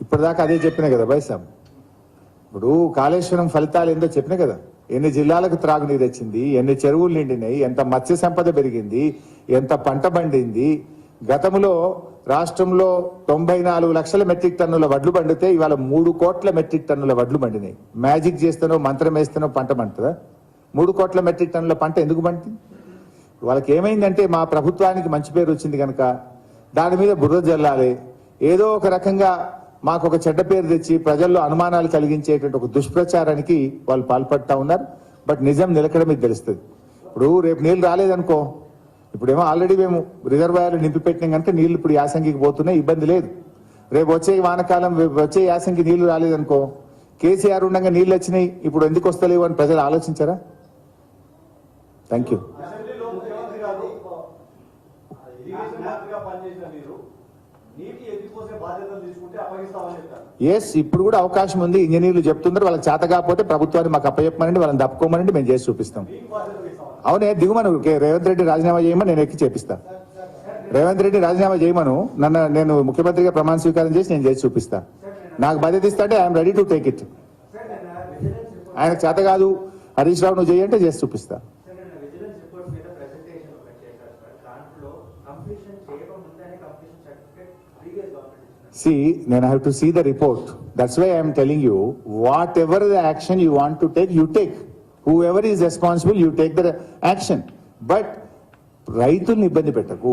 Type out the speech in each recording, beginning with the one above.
ఇప్పటిదాకా అదే చెప్పిన కదా బైసాం ఇప్పుడు కాళేశ్వరం ఫలితాలు ఏందో చెప్పిన కదా? ఎన్ని జిల్లాలకు త్రాగునీరు వచ్చింది ఎన్ని చెరువులు నిండినాయి? ఎంత మత్స్య సంపద పెరిగింది? ఎంత పంట పండింది? గతంలో రాష్ట్రంలో తొంభై నాలుగు లక్షల మెట్రిక్ టన్నుల వడ్లు పండితే ఇవాళ మూడు కోట్ల మెట్రిక్ టన్నుల వడ్లు పండినాయి. మ్యాజిక్ చేస్తానో మంత్రం వేస్తానో పంట పండుతుందా? మూడు కోట్ల మెట్రిక్ టన్నుల పంట ఎందుకు పండింది? వాళ్ళకి ఏమైందంటే మా ప్రభుత్వానికి మంచి పేరు వచ్చింది కనుక దాని మీద బుర్ర జల్లాలి. ఏదో ఒక రకంగా మాకు ఒక చెడ్డ పేరు తెచ్చి ప్రజల్లో అనుమానాలు కలిగించేటువంటి ఒక దుష్ప్రచారానికి వాళ్ళు పాల్పడతా ఉన్నారు. బట్ నిజం నిలకడమే తెలుస్తుంది. ఇప్పుడు రేపు నీళ్ళు రాలేదనుకో ఇప్పుడేమో ఆల్రెడీ మేము రిజర్వాయర్లు నింపిపెట్టినాం కనుక నీళ్ళు ఇప్పుడు యాసంగికి పోతున్నాయి ఇబ్బంది లేదు. రేపు వచ్చే వానకాలం రేపు వచ్చే యాసంగి నీళ్ళు రాలేదనుకో కేసీఆర్ ఉండగా నీళ్ళు వచ్చినాయి ఇప్పుడు ఎందుకు వస్తలేవు అని ప్రజలు ఆలోచించారా? థ్యాంక్ యూ ఎస్ ఇప్పుడు కూడా అవకాశం ఉంది ఇంజనీర్లు చెప్తున్నారు వాళ్ళకి చేత కాకపోతే ప్రభుత్వాన్ని మాకు అప్పచెప్పమనండి వాళ్ళని తప్పుకోమనండి మేము చేసి చూపిస్తాం అవునే దిగుమను కే- రేవంత్ రెడ్డి రాజీనామా చేయమని నేను ఎక్కి చేపిస్తా రేవంత్ రెడ్డి రాజీనామా చేయమను నన్ను నేను ముఖ్యమంత్రిగా ప్రమాణ స్వీకారం చేసి నేను చేసి చూపిస్తా నాకు బాధ్యత ఇస్తా అంటే I'm ready to take it ఆయనకు చేత కాదు హరీష్ రావు నువ్వు చేయంటే చేసి చూపిస్తా See, then I have to see the report. That's why I am telling you, whatever the action you want to take, you take. Whoever is responsible, you take the action. But రైతుల్ని ఇబ్బంది పెట్టకు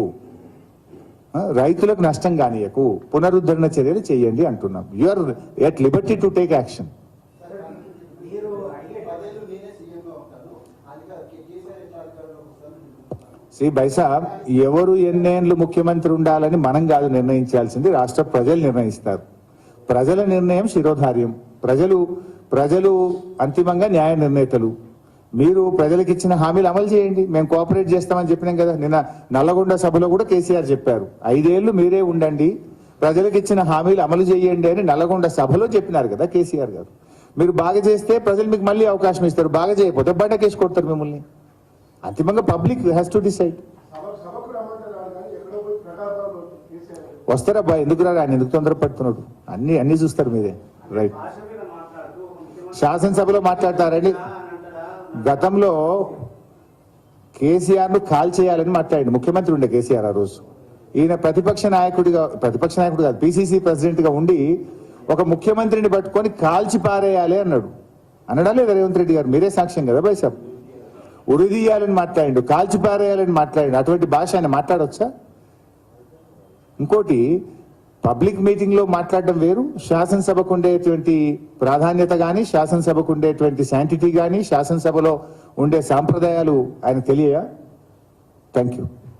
రైతులకు నష్టం కానీయకు పునరుద్ధరణ చర్యలు చేయండి అంటున్నాం you are at liberty to take action Shri బైసాబ్ ఎవరు ఎన్నేళ్ళు ముఖ్యమంత్రి ఉండాలని మనం కాదు నిర్ణయించాల్సింది రాష్ట్ర ప్రజలు నిర్ణయిస్తారు. ప్రజల నిర్ణయం శిరోధార్యం. ప్రజలు ప్రజలు అంతిమంగా న్యాయ నిర్ణేతలు. మీరు ప్రజలకు ఇచ్చిన హామీలు అమలు చేయండి. మేము కోఆపరేట్ చేస్తామని చెప్పినాం కదా. నిన్న నల్లగొండ సభలో కూడా కేసీఆర్ చెప్పారు. ఐదేళ్ళు మీరే ఉండండి. ప్రజలకు ఇచ్చిన హామీలు అమలు చేయండి అని నల్లగొండ సభలో చెప్పినారు కదా కేసీఆర్ గారు. మీరు బాగా చేస్తే ప్రజలు మీకు మళ్ళీ అవకాశం ఇస్తారు. బాగా చేయకపోతే బయటకేసి కొడతారు మిమ్మల్ని. అంతిమంగా పబ్లిక్ హ్యాస్ టు డిసైడ్ వస్తారా బా వస్తారబ్బా ఎందుకు రాడు ఆయన ఎందుకు తొందరపడుతున్నాడు అన్ని అన్ని చూస్తారు మీరే. రైట్ శాసనసభలో మాట్లాడతారండి గతంలో కేసీఆర్ను కాల్ చేయాలని మాట్లాడండి. ముఖ్యమంత్రి ఉండే కేసీఆర్ ఆ రోజు. ఈయన ప్రతిపక్ష నాయకుడిగా ప్రతిపక్ష నాయకుడు కాదు పిసిసి ప్రెసిడెంట్గా ఉండి ఒక ముఖ్యమంత్రిని పట్టుకొని కాల్చి పారేయాలి అన్నాడు. అనడా లేదా రేవంత్ రెడ్డి గారు? మీరే సాక్ష్యం కదా బైసాబ్. ఉరిదీయాలని మాట్లాడిండు కాల్చిపారేయాలని మాట్లాడిండు. అటువంటి భాష ఆయన మాట్లాడొచ్చా? ఇంకోటి పబ్లిక్ మీటింగ్లో మాట్లాడడం వేరు. శాసనసభకు ఉండేటువంటి ప్రాధాన్యత గాని శాసనసభకు ఉండేటువంటి శాంటిటీ గాని శాసనసభలో ఉండే సాంప్రదాయాలు ఆయన తెలియ థ్యాంక్ యూ